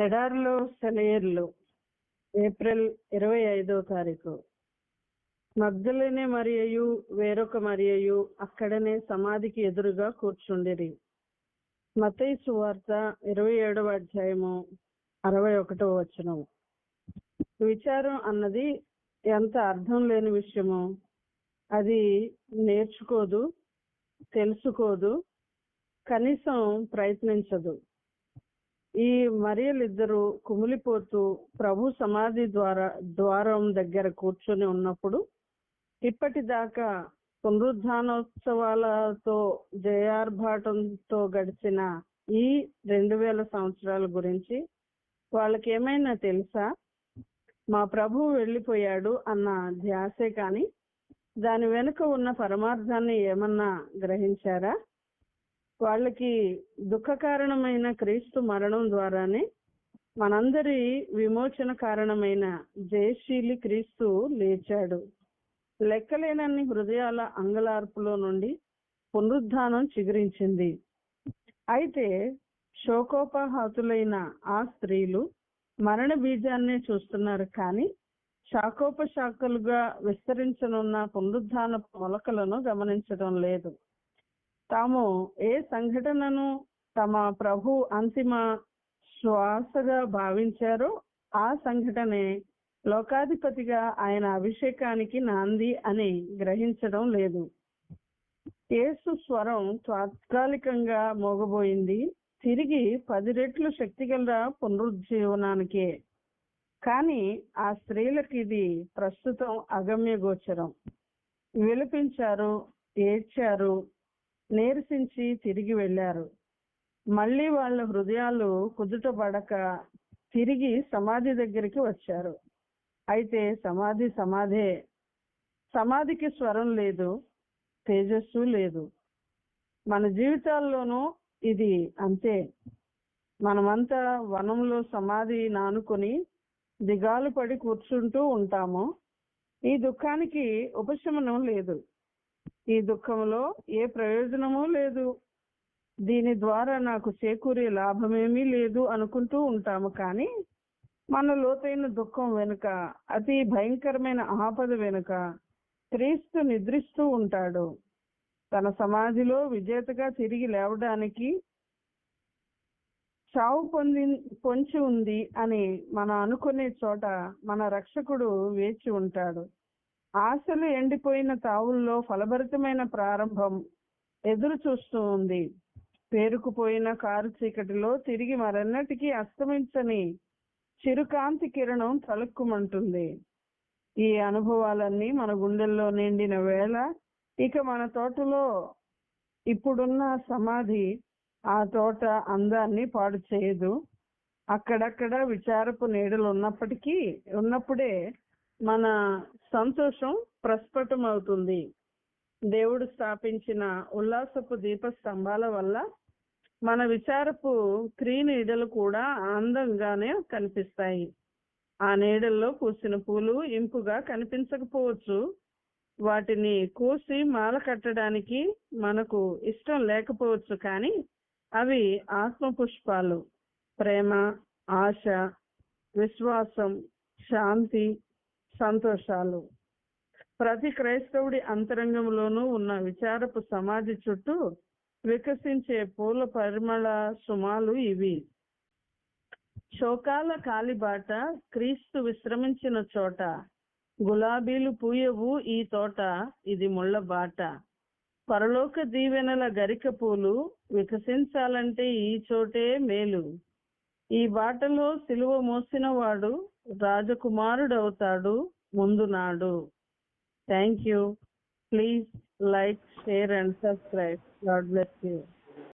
ఎడారిలో సెలయర్లు ఏప్రిల్ ఇరవై ఐదో తారీఖు. మగ్ధలేనే మరియు వేరొక మరియు అక్కడనే సమాధికి ఎదురుగా కూర్చుండిరి. మతయి సువార్త ఇరవై ఏడవ అధ్యాయము అరవై ఒకటవ వచనం. విచారం అన్నది ఎంత అర్థం లేని విషయమో. అది నేర్చుకోదు తెలుసుకోదు కనీసం ప్రయత్నించదు. ఈ మరియలిద్దరూ కుమిలిపోతూ ప్రభు సమాధి ద్వారా ద్వారం దగ్గర కూర్చొని ఉన్నప్పుడు ఇప్పటిదాకా పునరుద్ధానోత్సవాలతో జయార్భాటంతో గడిచిన ఈ రెండు వేల సంవత్సరాల గురించి వాళ్ళకి ఏమైనా తెలుసా? మా ప్రభు వెళ్ళిపోయాడు అన్న ధ్యాసే కాని దాని వెనుక ఉన్న పరమార్థాన్ని ఏమన్నా గ్రహించారా? వాళ్ళకి దుఃఖ కారణమైన క్రీస్తు మరణం ద్వారానే మనందరి విమోచన కారణమైన జయశీలి క్రీస్తు లేచాడు. లెక్కలేనన్ని హృదయాల అంగలార్పులో నుండి పునరుద్ధానం చిగురించింది. అయితే శోకోపహాతులైన ఆ స్త్రీలు మరణ బీజాన్నే చూస్తున్నారు. కానీ శాఖోపశాఖలుగా విస్తరించనున్న పునరుద్ధాన మొలకలను గమనించడం లేదు. తాము ఏ సంఘటనను తమ ప్రభు అంతిమ శ్వాసగా భావించారో ఆ సంఘటనే లోకాధిపతిగా ఆయన అభిషేకానికి నాంది అని గ్రహించడం లేదు. యేసు స్వరం తాత్కాలికంగా మోగబోయింది. తిరిగి పది రెట్లు శక్తిగల పునరుజ్జీవనానికే. కానీ ఆ స్త్రీలకు ఇది ప్రస్తుతం అగమ్య గోచరం. విలపించారు ఏడ్చారు నీరసించి తిరిగి వెళ్ళారు. మళ్ళీ వాళ్ళ హృదయాలు కుదుటపడక తిరిగి సమాధి దగ్గరికి వచ్చారు. అయితే సమాధి సమాధే సమాధికి స్వరం లేదు తేజస్సు లేదు. మన జీవితాల్లోనూ ఇది అంతే. మనమంతా వనంలో సమాధి నానుకొని దిగాలు పడి కూర్చుంటూ ఉంటాము. ఈ దుఃఖానికి ఉపశమనం లేదు. ఈ దుఃఖంలో ఏ ప్రయోజనమూ లేదు. దీని ద్వారా నాకు చేకూరే లాభమేమీ లేదు అనుకుంటూ ఉంటాము. కానీ మన లోతైన దుఃఖం వెనుక అతి భయంకరమైన ఆపద వెనుక క్రీస్తు నిద్రిస్తూ ఉంటాడు. తన సమాధిలో విజేతగా తిరిగి లేవడానికి చావు పొంది పొంచి ఉంది అని మనం అనుకునే చోట మన రక్షకుడు వేచి ఉంటాడు. ఆశలు ఎండిపోయిన తావుల్లో ఫలభరితమైన ప్రారంభం ఎదురు చూస్తూ ఉంది. పేరుకుపోయిన కారు చీకటిలో తిరిగి మరెన్నటికీ అస్తమించని చిరుకాంతి కిరణం తలుక్కుమంటుంది. ఈ అనుభవాలన్నీ మన గుండెల్లో నిండిన వేళ ఇక మన తోటలో ఇప్పుడున్న సమాధి ఆ తోట అందాన్ని పాడు చేయదు అక్కడక్కడ విచారపు నీడలు ఉన్నప్పటికీ ఉన్నప్పుడే మన సంతోషం ప్రస్ఫుటం అవుతుంది దేవుడు స్థాపించిన ఉల్లాసపు దీప స్తంభాల వల్ల మన విచారపు క్రీ నీడలు కూడా ఆనందంగానే కనిపిస్తాయి. ఆ నీడల్లో పూసిన పూలు ఇంపుగా కనిపించకపోవచ్చు. వాటిని కోసి మాల కట్టడానికి మనకు ఇష్టం లేకపోవచ్చు కానీ అవి ఆత్మ పుష్పాలు ప్రేమ ఆశ విశ్వాసం శాంతి సంతోషాలు. ప్రతి క్రైస్తవుడి అంతరంగంలోనూ ఉన్న విచారపు సమాధి చుట్టూ వికసించే పూల పరిమళ సుమాలు ఇవి. శోకాల కాలిబాట క్రీస్తు విశ్రమించిన చోట గులాబీలు పూయవు ఈ తోట ఇది ముళ్ళ బాట. పరలోక దీవెనల గరిక పూలు వికసించాలంటే ఈ చోటే మేలు. ఈ బాటలో సిలువ మోసిన వాడు రాజకుమారుడవుతాడు ముందు నాడు thank you please like share and subscribe God bless you